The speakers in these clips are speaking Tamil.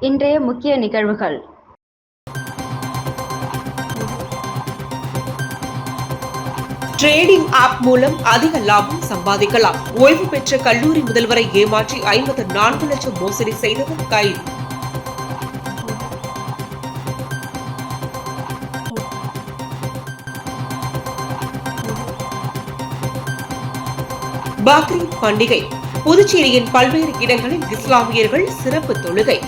இன்றைய முக்கிய நிகழ்வுகள். ட்ரேடிங் ஆப் மூலம் அதிக லாபம் சம்பாதிக்கலாம். ஓய்வு பெற்ற கல்லூரி முதல்வரை ஏமாற்றி ஐம்பத்து நான்கு லட்சம் மோசடி செய்தவர் கைது. பக்ரீத் பண்டிகை. புதுச்சேரியின் பல்வேறு இடங்களில் இஸ்லாமியர்கள் சிறப்பு தொழுகை.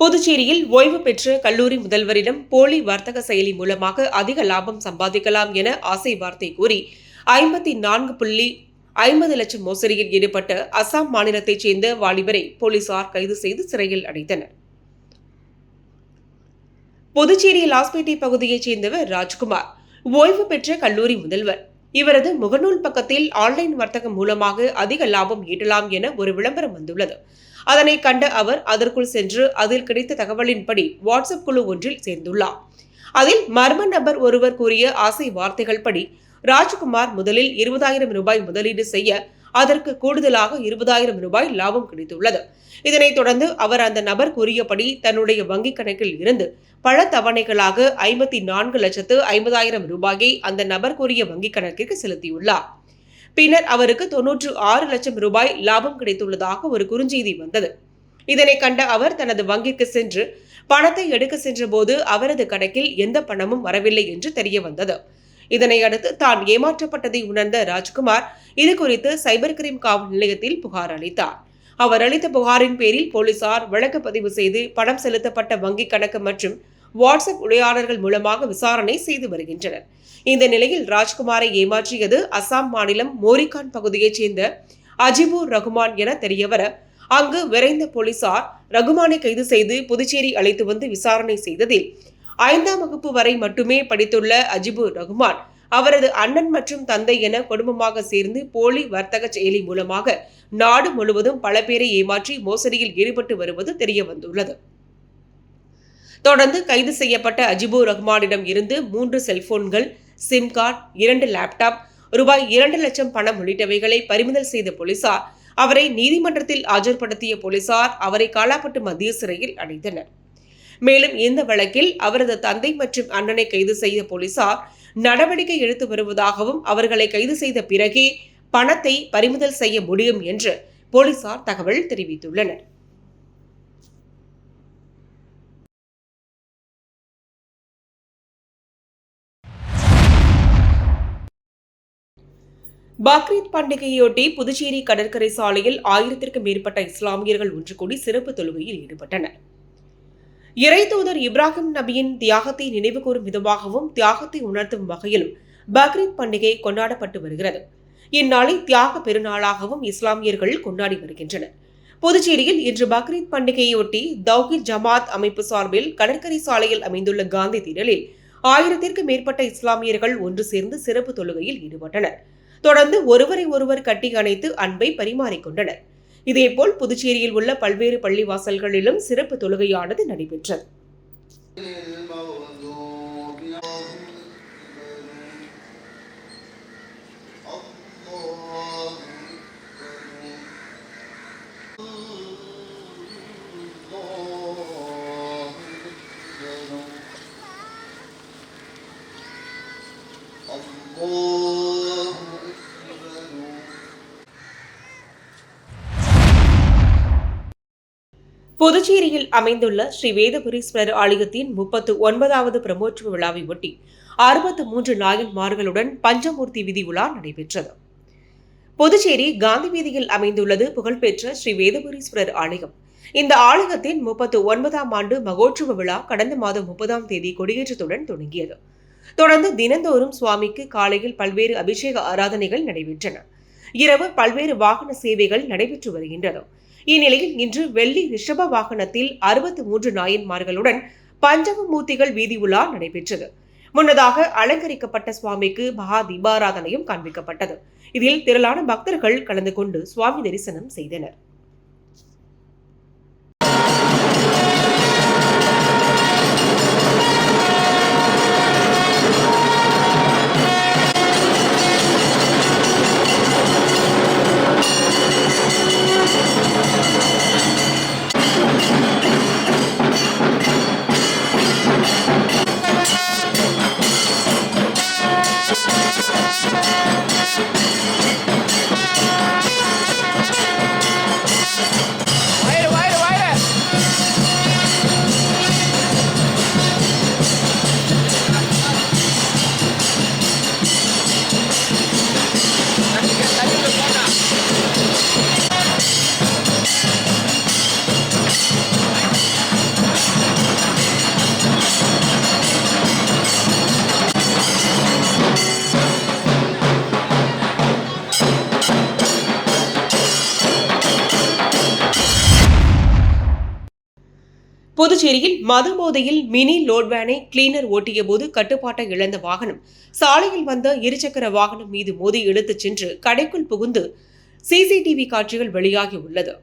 புதுச்சேரியில் ஓய்வு பெற்ற கல்லூரி முதல்வரிடம் போலி வர்த்தக செயலி மூலமாக அதிக லாபம் சம்பாதிக்கலாம் என ஆசை வார்த்தை கூறி ஐம்பத்தி நான்கு புள்ளி ஐம்பது லட்சம் மோசடியில் ஈடுபட்ட அசாம் மாநிலத்தைச் சேர்ந்த வாலிபரை போலீசார் கைது செய்து சிறையில் அடைத்தனர். புதுச்சேரி லாஸ்பேட்டை பகுதியைச் சேர்ந்தவர் ராஜ்குமார் ஓய்வு பெற்ற கல்லூரி முதல்வர். இவரது முகநூல் பக்கத்தில் ஆன்லைன் வர்த்தகம் மூலமாக அதிக லாபம் ஈட்டலாம் என ஒரு விளம்பரம் வந்துள்ளது. அதனை கண்ட அவர் அதற்குள் சென்று அதில் கிடைத்த தகவலின்படி வாட்ஸ்அப் குழு ஒன்றில் சேர்ந்துள்ளார். அதில் மர்ம நபர் ஒருவர் கூறிய ஆசை வார்த்தைகள் படி ராஜ்குமார் முதலில் இருபதாயிரம் ரூபாய் முதலீடு செய்ய அதற்கு கூடுதலாக இருபதாயிரம் ரூபாய் லாபம் கிடைத்துள்ளது. இதனைத் தொடர்ந்து அவர் அந்த நபர் கூறியபடி தன்னுடைய வங்கிக் கணக்கில் இருந்து பல தவணைகளாக ஐம்பத்தி நான்கு லட்சத்து ஐம்பதாயிரம் ரூபாயை அந்த நபர் கூறிய வங்கிக் கணக்கிற்கு செலுத்தியுள்ளார். பின்னர் அவருக்கு தொன்னூற்று ஆறு லட்சம் ரூபாய் லாபம் கிடைத்துள்ளதாக ஒரு குறுஞ்செய்தி வந்தது. இதனை கண்ட அவர் தனது வங்கிக்கு சென்று பணத்தை எடுக்க சென்றபோது அவரது கணக்கில் எந்த பணமும் வரவில்லை என்று தெரிய வந்தது. இதனை அடுத்து தான் ஏமாற்றப்பட்டதை உணர்ந்த ராஜ்குமார் இது குறித்து சைபர் கிரைம் காவல் நிலையத்தில் புகார் அளித்தார். அவர் அளித்த புகாரின் பேரில் போலீசார் வழக்கு பதிவு செய்து பணம் செலுத்தப்பட்ட வங்கிக் கணக்கு மற்றும் வாட்ஸ்அப் உரையாடல்கள் மூலமாக விசாரணை செய்து வருகின்றனர். இந்த நிலையில் ராஜ்குமாரை ஏமாற்றியது அசாம் மாநிலம் மோரிகான் பகுதியைச் சேர்ந்த அஜிபுர் ரகுமான் என தெரியவர அங்கு விரைந்த போலீசார் ரகுமானை கைது செய்து புதுச்சேரி அழைத்து வந்து விசாரணை செய்ததில் ஐந்தாம் வகுப்பு வரை மட்டுமே படித்துள்ள அஜிபுர் ரகுமான் அவரது அண்ணன் மற்றும் தந்தை என குடும்பமாக சேர்ந்து போலி வர்த்தக செயலி மூலமாக நாடு முழுவதும் பல பேரை ஏமாற்றி மோசடியில் ஈடுபட்டு வருவது தெரிய வந்துள்ளது தொடர்ந்து கைது செய்யப்பட்ட அஜிபுர் ரஹ்மானிடம் இருந்து மூன்று செல்போன்கள் சிம் கார்டு இரண்டு லேப்டாப் ரூபாய் இரண்டு லட்சம் பணம் உள்ளிட்டவைகளை பறிமுதல் செய்த போலீசார் அவரை நீதிமன்றத்தில் ஆஜர்படுத்திய போலீசார் அவரை காலாப்பட்டு மத்திய சிறையில் அடைந்தனர். மேலும் இந்த வழக்கில் அவரது தந்தை மற்றும் அண்ணனை கைது செய்த போலீசார் நடவடிக்கை எடுத்து வருவதாகவும் அவர்களை கைது செய்த பிறகே பணத்தை பறிமுதல் செய்ய முடியும் என்று போலீசார் தகவல் தெரிவித்துள்ளனர். பக்ரீத் பண்டிகையொட்டி புதுச்சேரி கடற்கரை சாலையில் ஆயிரத்திற்கும் மேற்பட்ட இஸ்லாமியர்கள் ஒன்று கூடி சிறப்பு தொழுகையில் ஈடுபட்டனர். இறை தூதர் இப்ராஹிம் நபியின் தியாகத்தை நினைவுகூரும் விதமாகவும் தியாகத்தை உணர்த்தும் வகையிலும் பக்ரீத் பண்டிகை கொண்டாடப்பட்டு வருகிறது. இந்நாளை தியாக பெருநாளாகவும் இஸ்லாமியர்கள் கொண்டாடி வருகின்றனர். புதுச்சேரியில் இன்று பக்ரீத் பண்டிகையொட்டி தௌஹித் ஜமாத் அமைப்பு சார்பில் கடற்கரை சாலையில் அமைந்துள்ள காந்தி திடலில் ஆயிரத்திற்கும் மேற்பட்ட இஸ்லாமியர்கள் ஒன்று சேர்ந்து சிறப்பு தொழுகையில் ஈடுபட்டனர். தொடர்ந்து ஒருவரை ஒருவர் கட்டி அணைத்து அன்பை பரிமாறிக்கொண்டனர் இதேபோல் புதுச்சேரியில் உள்ள பல்வேறு பள்ளிவாசல்களிலும் சிறப்பு தொழுகையானது நடைபெற்றது Oh. புதுச்சேரியில் அமைந்துள்ள ஸ்ரீ வேதபுரீஸ்வரர் ஆலயத்தின் முப்பத்து ஒன்பதாவது பிரமோற்சவ விழாவை ஒட்டி அறுபத்து மூன்று நாயன்மார்களுடன் பஞ்சமூர்த்தி விதி உலா நடைபெற்றது. புதுச்சேரி காந்தி வீதியில் அமைந்துள்ளது புகழ்பெற்ற ஸ்ரீ வேதபுரீஸ்வரர் ஆலயம். இந்த ஆலயத்தின் முப்பத்து ஒன்பதாம் ஆண்டு மகோற்சவ விழா கடந்த மாதம் முப்பதாம் தேதி கொடியேற்றத்துடன் தொடங்கியது. தொடர்ந்து தினந்தோறும் சுவாமிக்கு காலையில் பல்வேறு அபிஷேக ஆராதனைகள் நடைபெற்றன. இரவு பல்வேறு வாகன சேவைகள் நடைபெற்று வருகின்றன. இந்நிலையில் இன்று வெள்ளி ரிஷப வாகனத்தில் அறுபத்தி மூன்று நாயன்மார்களுடன் பஞ்சமமூர்த்திகள் வீதி உலா நடைபெற்றது. முன்னதாக அலங்கரிக்கப்பட்ட சுவாமிக்கு மகா தீபாராதனையும் காண்பிக்கப்பட்டது. இதில் திரளான பக்தர்கள் கலந்து கொண்டு சுவாமி தரிசனம் செய்தனர். புதுச்சேரியில் மது போதையில் மினி லோட் வேனை கிளீனர் ஓட்டிய போது கட்டுப்பாட்டை இழந்த வாகனம். சாலையில் வந்த இருசக்கர வாகனம் மீது மோதி இழுத்துச் சென்று கடைக்குள் புகுந்து சிசிடிவி காட்சிகள் வெளியாகி உள்ளது.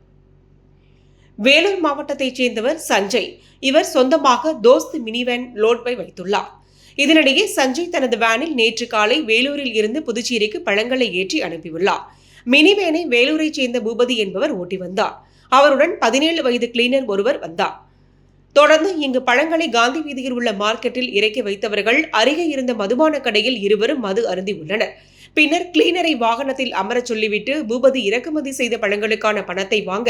வேலூர் மாவட்டத்தைச் சேர்ந்தவர் சஞ்சய். இவர் சொந்தமாக தோஸ்த் மினி வேன் லோட்பை வைத்துள்ளார். இதனிடையே சஞ்சய் தனது வேனில் நேற்று காலை வேலூரில் இருந்து புதுச்சேரிக்கு பழங்களை ஏற்றி அனுப்பியுள்ளார். மினி வேனை வேலூரைச் சேர்ந்த பூபதி என்பவர் ஓட்டி வந்தார். அவருடன் பதினேழு வயது கிளீனர் ஒருவர் வந்தார். தொடர்ந்து இங்கு பழங்களை காந்தி வீதியில் உள்ள மார்க்கெட்டில் இறக்கி வைத்தவர்கள் அருகே இருந்த மதுபான கடையில் இருவரும் மது அருந்தி உள்ளனர். பின்னர் கிளீனரை வாகனத்தில் அமரச் சொல்லிவிட்டு பூபதி இறக்குமதி செய்த பழங்களுக்கான பணத்தை வாங்க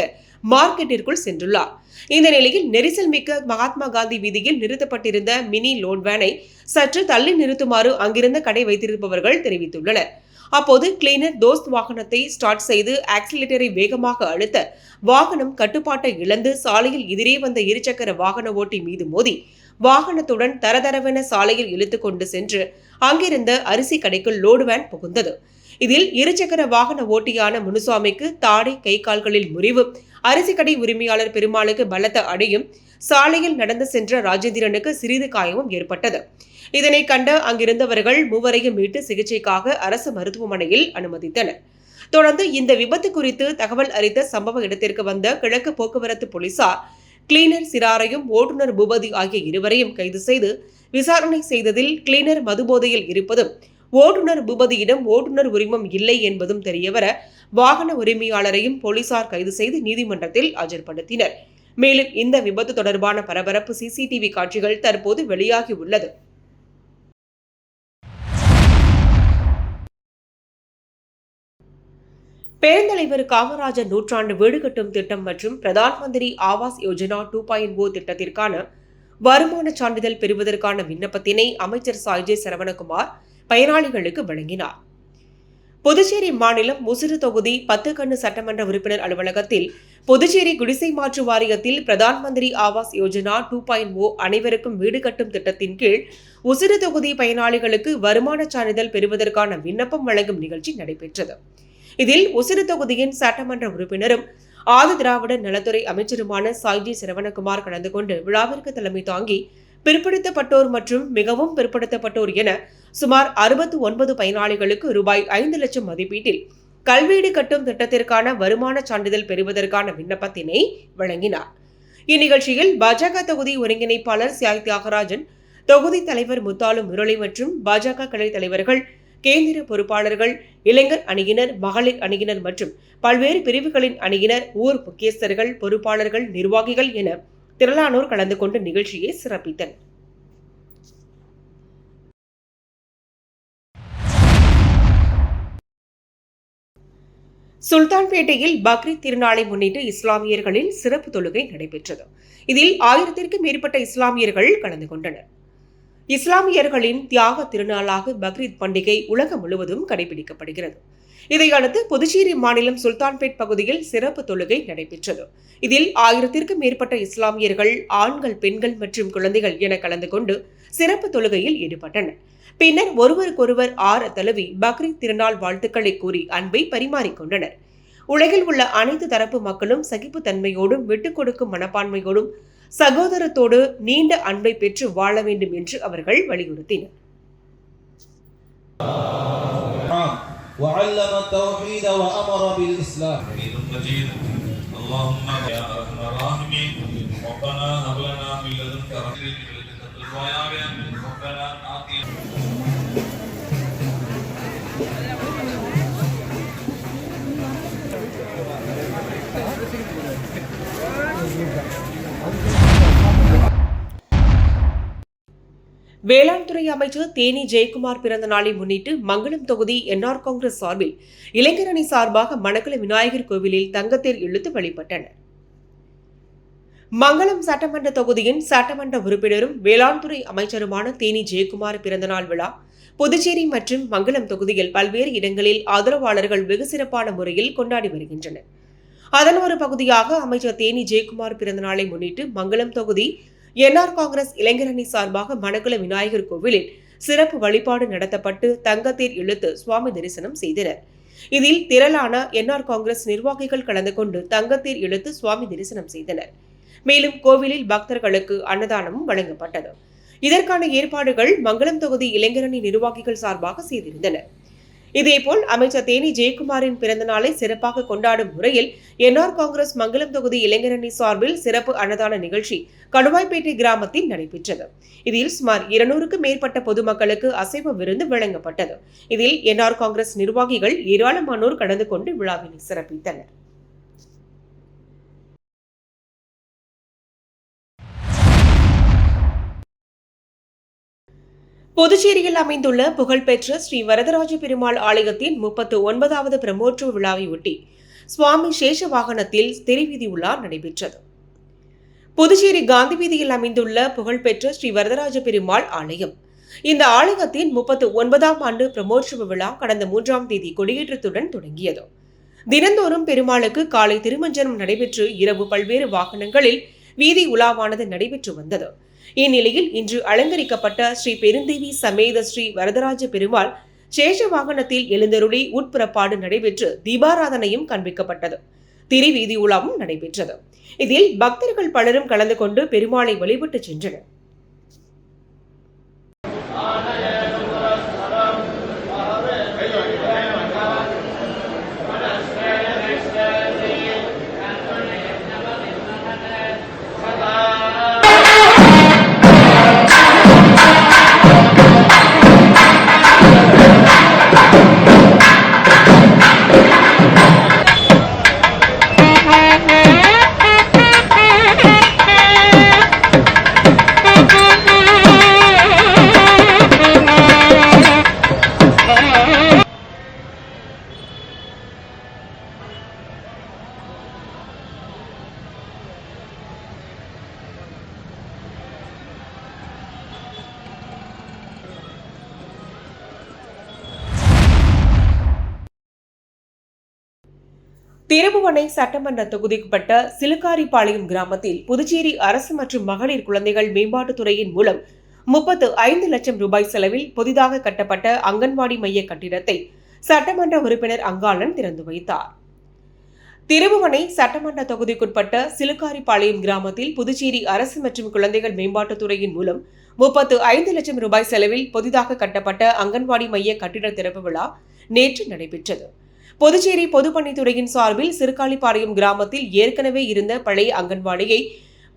மார்க்கெட்டிற்குள் சென்றுள்ளார். இந்த நிலையில் நெரிசல் மிக்க மகாத்மா காந்தி வீதியில் நிறுத்தப்பட்டிருந்த மினி லோன் வேனை சற்று தள்ளி நிறுத்துமாறு அங்கிருந்த கடை வைத்திருப்பவர்கள் தெரிவித்துள்ளனர். அப்போது கிளீனர் தோஸ்த் வாகனத்தை ஸ்டார்ட் செய்து ஆக்சிலேட்டரை வேகமாக அழுத்த வாகனம் கட்டுப்பாட்டை இழந்து சாலையில் எதிரே வந்த இருசக்கர வாகன ஓட்டி மீது மோதி வாகனத்துடன் தரதரவென சாலையில் இழுத்து கொண்டு சென்று அங்கிருந்த அரிசி கடைக்குள் லோடு வேன் புகுந்தது. இதில் இருசக்கர வாகன ஓட்டியான முனுசாமிக்கு தாடை கை கால்களில் முறிவு அரிசி கடை உரிமையாளர் பெருமாளுக்கு பலத்த அடியும் சாலையில் நடந்து சென்ற ராஜேந்திரனுக்கு சிறிது காயமும் ஏற்பட்டது. இதனை கண்ட அங்கிருந்தவர்கள் மூவரையும் மீட்டு சிகிச்சைக்காக அரசு மருத்துவமனையில் அனுமதித்தனர். தொடர்ந்து இந்த விபத்து குறித்து தகவல் அறிந்த சம்பவ இடத்திற்கு வந்த கிழக்கு போக்குவரத்து போலீசார் கிளீனர் சிறாரையும் ஓட்டுநர் பூபதி ஆகிய இருவரையும் கைது செய்து விசாரணை செய்ததில் கிளீனர் மதுபோதையில் இருப்பதும் ஓட்டுநர் பூபதியிடம் ஓட்டுநர் உரிமம் இல்லை என்பதும் தெரியவர வாகன உரிமையாளரையும் போலீசார் கைது செய்து நீதிமன்றத்தில் ஆஜர்படுத்தினர். மேலும் இந்த விபத்து தொடர்பான பரபரப்பு சிசிடிவி காட்சிகள் தற்போது வெளியாகி உள்ளது. பெருந்தலைவர் காமராஜர் நூற்றாண்டு வீடு கட்டும் திட்டம் மற்றும் Pradhan Mantri Awas Yojana two point O திட்டத்திற்கான வருமான சான்றிதழ் பெறுவதற்கான விண்ணப்பத்தினை அமைச்சர் சாய்ஜே சரவணகுமார் பயனாளிகளுக்கு வழங்கினார். புதுச்சேரி மாநிலம் முசிறு தொகுதி பத்துக்கண்ணு சட்டமன்ற உறுப்பினர் அலுவலகத்தில் புதுச்சேரி குடிசை மாற்று வாரியத்தில் Pradhan Mantri Awas Yojana two point O அனைவருக்கும் வீடு கட்டும் திட்டத்தின் கீழ் உசிறு தொகுதி பயனாளிகளுக்கு வருமான சான்றிதழ் பெறுவதற்கான விண்ணப்பம் வழங்கும் நிகழ்ச்சி நடைபெற்றது. இதில் உசிறு தொகுதியின் சட்டமன்ற உறுப்பினரும் ஆதி திராவிட நலத்துறை அமைச்சருமான சாய்ஜி சரவணகுமார் கலந்து கொண்டு விழாவிற்கு தலைமை தாங்கி பிற்படுத்தப்பட்டோர் மற்றும் மிகவும் பிற்படுத்தப்பட்டோர் என சுமார் அறுபத்து ஒன்பது பயனாளிகளுக்கு ரூபாய் ஐந்து லட்சம் மதிப்பீட்டில் கல்வீடு கட்டும் திட்டத்திற்கான வருமான சான்றிதழ் பெறுவதற்கான விண்ணப்பத்தினை வழங்கினார். இந்நிகழ்ச்சியில் பாஜக தொகுதி ஒருங்கிணைப்பாளர் சியாய் தியாகராஜன் தொகுதி தலைவர் முத்தாலு முரளி மற்றும் பாஜக கிளை தலைவர்கள் கேந்திர பொறுப்பாளர்கள் இளைஞர் அணியினர் மகளிர் அணியினர் மற்றும் பல்வேறு பிரிவுகளின் அணியினர் ஊர் முக்கியஸ்தர்கள் பொறுப்பாளர்கள் நிர்வாகிகள் என திரளானோர் கலந்து கொண்டு நிகழ்ச்சியை சிறப்பித்தனர். சுல்தான்பேட்டையில் பக்ரீத் திருநாளை முன்னிட்டு இஸ்லாமியர்களின் சிறப்பு தொழுகை நடைபெற்றது. இதில் ஆயிரத்திற்கும் மேற்பட்ட இஸ்லாமியர்கள் கலந்து கொண்டனர். இஸ்லாமியர்களின் தியாக திருநாளாக பக்ரீத் பண்டிகை உலகம் முழுவதும் கடைபிடிக்கப்படுகிறது. இதையடுத்து புதுச்சேரி மாநிலம் சுல்தான்பேட் பகுதியில் சிறப்பு தொழுகை நடைபெற்றது. இதில் ஆயிரத்திற்கும் மேற்பட்ட இஸ்லாமியர்கள் ஆண்கள் பெண்கள் மற்றும் குழந்தைகள் என கலந்து கொண்டு சிறப்பு தொழுகையில் ஈடுபட்டனர். பின்னர் ஒருவருக்கொருவர் ஆற தழுவி பக்ரீத் திருநாள் வாழ்த்துக்களை கூறி அன்பை பரிமாறிக்கொண்டனர் உலகில் உள்ள அனைத்து தரப்பு மக்களும் சகிப்புத்தன்மையோடும் விட்டுக் கொடுக்கும் மனப்பான்மையோடும் சகோதரத்தோடு நீண்ட அன்பை பெற்று வாழ வேண்டும் என்று அவர்கள் வலியுறுத்தினர் وعلم التوحيد وأمر بالإسلام حميد مجيد اللهم يا ارحم الراحمين ربنا هب لنا من لدنك رحمه ربنا வேளாண் துறை அமைச்சர் தேனி ஜெயக்குமார் பிறந்த நாளை முன்னிட்டு மங்களம் தொகுதி என்ஆர் காங்கிரஸ் சார்பில் இளைஞர் அணி சார்பாக மணக்குள விநாயகர் கோவிலில் தங்கத்தேர் இழுத்து வழிபட்டனர். மங்களம் சட்டமன்ற தொகுதியின் சட்டமன்ற உறுப்பினரும் வேளாண் துறை அமைச்சருமான தேனி ஜெயக்குமார் பிறந்தநாள் விழா புதுச்சேரி மற்றும் மங்களம் தொகுதியில் பல்வேறு இடங்களில் ஆதரவாளர்கள் வெகு சிறப்பான முறையில் கொண்டாடி வருகின்றனர். அதன் ஒரு பகுதியாக அமைச்சர் தேனி ஜெயக்குமார் பிறந்தநாளை முன்னிட்டு மங்களம் தொகுதி என்ஆர் காங்கிரஸ் இளைஞரணி சார்பாக மணக்குள விநாயகர் கோவிலில் சிறப்பு வழிபாடு நடத்தப்பட்டு தங்கத்தேர் இழுத்து சுவாமி தரிசனம் செய்தனர். இதில் திரளான என்ஆர் காங்கிரஸ் நிர்வாகிகள் கலந்து கொண்டு தங்கத்தேர் இழுத்து சுவாமி தரிசனம் செய்தனர். மேலும் கோவிலில் பக்தர்களுக்கு அன்னதானமும் வழங்கப்பட்டது. இதற்கான ஏற்பாடுகள் மங்களம் தொகுதி இளைஞரணி நிர்வாகிகள் சார்பாக செய்திருந்தனர். இதேபோல் அமைச்சர் தேனி ஜெயக்குமாரின் பிறந்த நாளை சிறப்பாக கொண்டாடும் முறையில் என்ஆர் காங்கிரஸ் மங்களம் தொகுதி இளைஞரணி சார்பில் சிறப்பு அன்னதான நிகழ்ச்சி கணுவாய்பேட்டை கிராமத்தில் நடைபெற்றது. இதில் சுமார் இருநூறுக்கும் மேற்பட்ட பொதுமக்களுக்கு அசைவ விருந்து வழங்கப்பட்டது. இதில் என்ஆர் காங்கிரஸ் நிர்வாகிகள் ஏராளமானோர் கலந்து கொண்டு விழாவினை சிறப்பித்தனர். புதுச்சேரியில் அமைந்துள்ள புகழ்பெற்ற ஸ்ரீ வரதராஜ பெருமாள் ஆலயத்தின் முப்பத்து ஒன்பதாவது பிரமோற்சவ விழாவையொட்டி சுவாமி சேஷ வாகனத்தில் திருவீதி உலா நடைபெற்றது. புதுச்சேரி காந்தி வீதியில் அமைந்துள்ள புகழ்பெற்ற ஸ்ரீ வரதராஜ பெருமாள் ஆலயம். இந்த ஆலயத்தின் முப்பத்து ஒன்பதாம் ஆண்டு பிரமோற்சவ விழா கடந்த மூன்றாம் தேதி கொடியேற்றத்துடன் தொடங்கியது. தினந்தோறும் பெருமாளுக்கு காலை திருமஞ்சனம் நடைபெற்று இரவு பல்வேறு வாகனங்களில் வீதி உலாவானது நடைபெற்று வந்தது. இந்நிலையில் இன்று அலங்கரிக்கப்பட்ட ஸ்ரீ பெருந்தேவி சமேத ஸ்ரீ வரதராஜ பெருமாள் சேஷ வாகனத்தில் எழுந்தருளி உட்புறப்பாடு நடைபெற்று தீபாராதனையும் காண்பிக்கப்பட்டது திருவீதி உலாவும் நடைபெற்றது. இதில் பக்தர்கள் பலரும் கலந்து கொண்டு பெருமாளை வழிபட்டு சென்றனர். திருபுவனை சட்டமன்ற தொகுதிக்குட்பட்ட சிலுக்காரிப்பாளையம் கிராமத்தில் புதுச்சேரி அரசு மற்றும் மகளிர் குழந்தைகள் மேம்பாட்டுத் துறையின் மூலம் முப்பத்து ஐந்து லட்சம் ரூபாய் செலவில் புதிதாக கட்டப்பட்ட அங்கன்வாடி மைய கட்டிடத்தை சட்டமன்ற உறுப்பினர் அங்காளன் திறந்து வைத்தார். திருபுவனை சட்டமன்ற தொகுதிக்குட்பட்ட சிலுக்காரிப்பாளையம் கிராமத்தில் புதுச்சேரி அரசு மற்றும் குழந்தைகள் மேம்பாட்டுத் துறையின் மூலம் முப்பத்து ஐந்து லட்சம் ரூபாய் செலவில் புதிதாக கட்டப்பட்ட அங்கன்வாடி மைய கட்டிட திறப்பு விழா நேற்று நடைபெற்றது. புதுச்சேரி பொதுப்பணித்துறையின் சார்பில் சிறுகாலிப்பாளையம் கிராமத்தில் ஏற்கனவே இருந்த பழைய அங்கன்வாடியை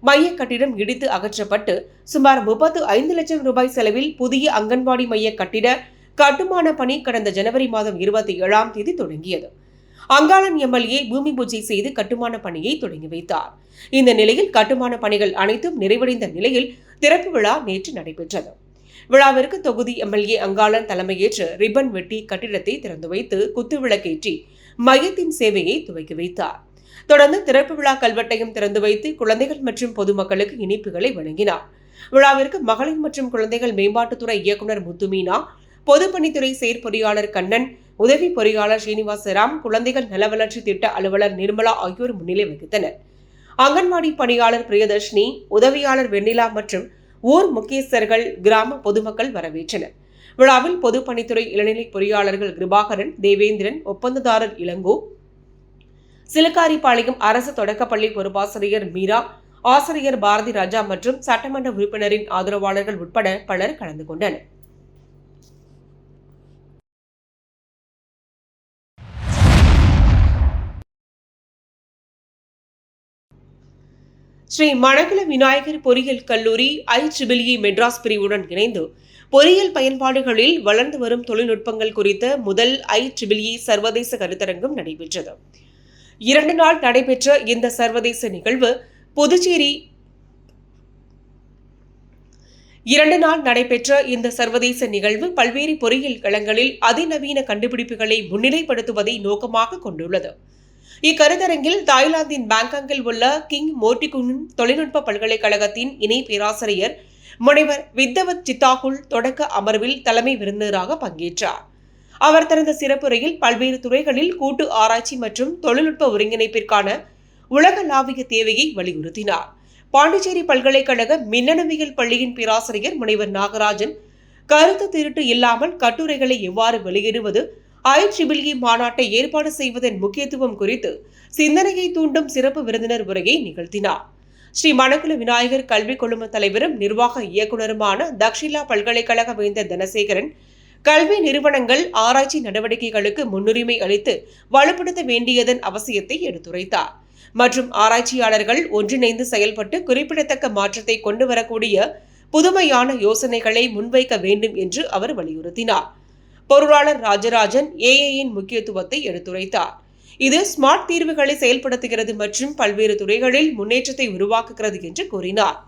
மைய கட்டிடம் இடித்து அகற்றப்பட்டு சுமார் முப்பத்து ஐந்து லட்சம் ரூபாய் செலவில் புதிய அங்கன்வாடி மைய கட்டிட கட்டுமான பணி கடந்த ஜனவரி மாதம் இருபத்தி ஏழாம் தேதி தொடங்கியது. அங்காளன் எம்எல்ஏ பூமி பூஜை செய்து கட்டுமான பணியை தொடங்கி வைத்தார். இந்த நிலையில் கட்டுமான பணிகள் அனைத்தும் நிறைவடைந்த நிலையில் திறப்பு விழா நேற்று நடைபெற்றது. விழாவிற்கு தொகுதி எம்எல்ஏ அங்காளன் தலைமையேற்று ரிப்பன் வெட்டி கட்டிடத்தை திறந்து வைத்து குத்துவிளக்கேற்றி மையத்தின் சேவையை துவக்கி வைத்தார். தொடர்ந்து திறப்பு விழா கல்வெட்டையும் திறந்து வைத்து குழந்தைகள் மற்றும் பொதுமக்களுக்கு இனிப்புகளை வழங்கினார். விழாவிற்கு மகளிர் மற்றும் குழந்தைகள் மேம்பாட்டுத்துறை இயக்குநர் முத்துமீனா பொதுப்பணித்துறை செயற்பொறியாளர் கண்ணன் உதவி பொறியாளர் ஸ்ரீனிவாசராம் குழந்தைகள் நல வளர்ச்சி திட்ட அலுவலர் நிர்மலா ஆகியோர் முன்னிலை வகித்தனர். அங்கன்வாடி பணியாளர் பிரியதர்ஷினி உதவியாளர் வெண்ணிலா மற்றும் ஊர் முக்கியஸ்தர்கள் கிராம பொதுமக்கள் வரவேற்றனர். விழாவில் பொதுப்பணித்துறை இளநிலை பொறியாளர்கள் கிருபாகரன் தேவேந்திரன் ஒப்பந்ததாரர் இளங்கோ சிலுக்காரிப்பாளையம் அரசு தொடக்கப்பள்ளி பொறுப்பாசிரியர் மீரா ஆசிரியர் பாரதி ராஜா மற்றும் சட்டமன்ற உறுப்பினரின் ஆதரவாளர்கள் உட்பட பலர் கலந்து கொண்டனர். ஸ்ரீ மணக்குள விநாயகர் பொறியியல் கல்லூரி ஐ மெட்ராஸ் பிரிவுடன் இணைந்து பொறியியல் பயன்பாடுகளில் வளர்ந்து வரும் தொழில்நுட்பங்கள் குறித்த முதல் ஐ சர்வதேச கருத்தரங்கம் நடைபெற்றது. இரண்டு நாள் நடைபெற்ற இந்த சர்வதேச நிகழ்வு புதுச்சேரி இரண்டு நாள் நடைபெற்ற இந்த சர்வதேச நிகழ்வு பல்வேறு பொறியியல் களங்களில் அதிநவீன கண்டுபிடிப்புகளை முன்னிலைப்படுத்துவதை நோக்கமாக கொண்டுள்ளது. இக்கருத்தரங்கில் தாய்லாந்தின் பேங்காங்கில் உள்ள கிங் மோட்டிகுன் தொழில்நுட்ப பல்கலைக்கழகத்தின் இணை பேராசிரியர் முனைவர் வித்தவத் சித்தாகுல் தொடக்க அமர்வில் தலைமை விருந்தினராக பங்கேற்றார். அவர் தனது சிறப்புரையில் பல்வேறு துறைகளில் கூட்டு ஆராய்ச்சி மற்றும் தொழில்நுட்ப ஒருங்கிணைப்பிற்கான உலகளாவிய தேவையை வலியுறுத்தினார். பாண்டிச்சேரி பல்கலைக்கழக மின்னணுவியல் பள்ளியின் பேராசிரியர் முனைவர் நாகராஜன் கருத்து திருட்டு இல்லாமல் கட்டுரைகளை எவ்வாறு வெளியிடுவது ஐ மாநாட்டை ஏற்பாடு செய்வதன் முக்கியத்துவம் குறித்து சிந்தனையை தூண்டும் சிறப்பு விருந்தினர் உரையை நிகழ்த்தினார். ஸ்ரீ மணக்குல விநாயகர் கல்விக் குழும தலைவரும் நிர்வாக இயக்குநருமான தக்ஷிலா பல்கலைக்கழக வேந்தர் தனசேகரன் கல்வி நிறுவனங்கள் ஆராய்ச்சி நடவடிக்கைகளுக்கு முன்னுரிமை அளித்து வலுப்படுத்த வேண்டியதன் அவசியத்தை எடுத்துரைத்தார். மற்றும் ஆராய்ச்சியாளர்கள் ஒன்றிணைந்து செயல்பட்டு குறிப்பிடத்தக்க மாற்றத்தை கொண்டு வரக்கூடிய புதுமையான யோசனைகளை முன்வைக்க வேண்டும் என்று அவர் வலியுறுத்தினார். பொருளாளர் ராஜராஜன் ஏஏயின் முக்கியத்துவத்தை எடுத்துரைத்தார். இது ஸ்மார்ட் தீர்வுகளை செயல்படுத்துகிறது மற்றும் பல்வேறு துறைகளில் முன்னேற்றத்தை உருவாக்குகிறது என்று கூறினார்.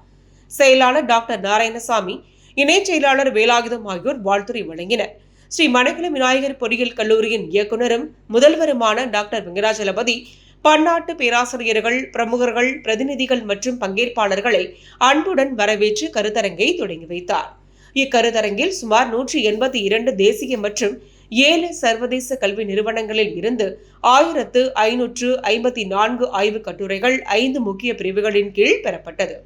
செயலாளர் டாக்டர் நாராயணசாமி இணைச் செயலாளர் வேலாயுதம் ஆகியோர் வாழ்த்துறை வழங்கினர். ஸ்ரீ மணக்குள விநாயகர் பொறியியல் கல்லூரியின் இயக்குனரும் முதல்வருமான டாக்டர் வெங்கடாஜலபதி பன்னாட்டு பேராசிரியர்கள் பிரமுகர்கள் பிரதிநிதிகள் மற்றும் பங்கேற்பாளர்களை அன்புடன் வரவேற்று கருத்தரங்கை தொடங்கி வைத்தார். இக்கருத்தரங்கில் சுமார் நூற்றி எண்பத்தி இரண்டு தேசிய மற்றும் ஏழு சர்வதேச கல்வி நிறுவனங்களில் இருந்து ஆயிரத்து ஐநூற்று ஐம்பத்தி நான்கு ஆய்வுக் கட்டுரைகள் ஐந்து முக்கிய பிரிவுகளின் கீழ் பெறப்பட்டது.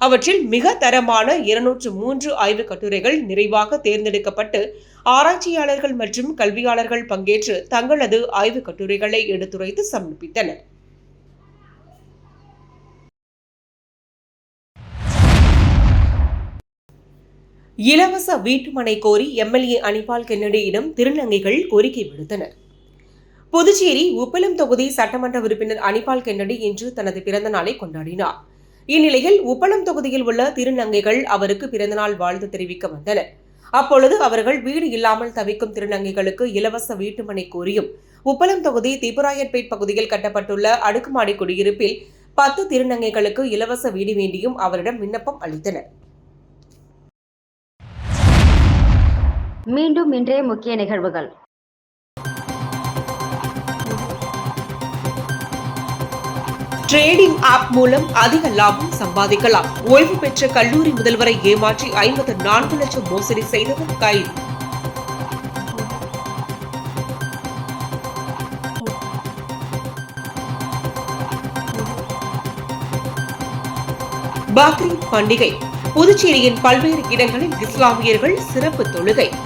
அவற்றில் மிக தரமான இருநூற்று மூன்று ஆய்வுக் கட்டுரைகள் நிறைவாக தேர்ந்தெடுக்கப்பட்டு ஆராய்ச்சியாளர்கள் மற்றும் கல்வியாளர்கள் பங்கேற்று தங்களது ஆய்வுக் கட்டுரைகளை எடுத்துரைத்து சமர்ப்பித்தனர். இலவச வீட்டுமனை கோரி எம்எல்ஏ அனிபால் கென்னடியிடம் திருநங்கைகள் கோரிக்கை விடுத்தனர். புதுச்சேரி உப்பளம் தொகுதி சட்டமன்ற உறுப்பினர் அனிபால் கென்னடி இன்று தனது பிறந்த நாளை கொண்டாடினார். இந்நிலையில் உப்பளம் தொகுதியில் உள்ள திருநங்கைகள் அவருக்கு பிறந்தநாள் வாழ்த்து தெரிவிக்க வந்தனர். அப்பொழுது அவர்கள் வீடு இல்லாமல் தவிக்கும் திருநங்கைகளுக்கு இலவச வீட்டுமனை கோரியும் உப்பளம் தொகுதி திபுராயர்பேட் பகுதியில் கட்டப்பட்டுள்ள அடுக்குமாடி குடியிருப்பில் பத்து திருநங்கைகளுக்கு இலவச வீடு வேண்டியும் அவரிடம் விண்ணப்பம் அளித்தனர். மீண்டும் இன்றைய முக்கிய நிகழ்வுகள். ட்ரேடிங் ஆப் மூலம் அதிக லாபம் சம்பாதிக்கலாம். ஓய்வு பெற்ற கல்லூரி முதல்வரை ஏமாற்றி ஐம்பத்து நான்கு லட்சம் மோசடி செய்தவர் கைது. பக்ரீத் பண்டிகை. புதுச்சேரியின் பல்வேறு இடங்களில் இஸ்லாமியர்கள் சிறப்பு தொழுகை.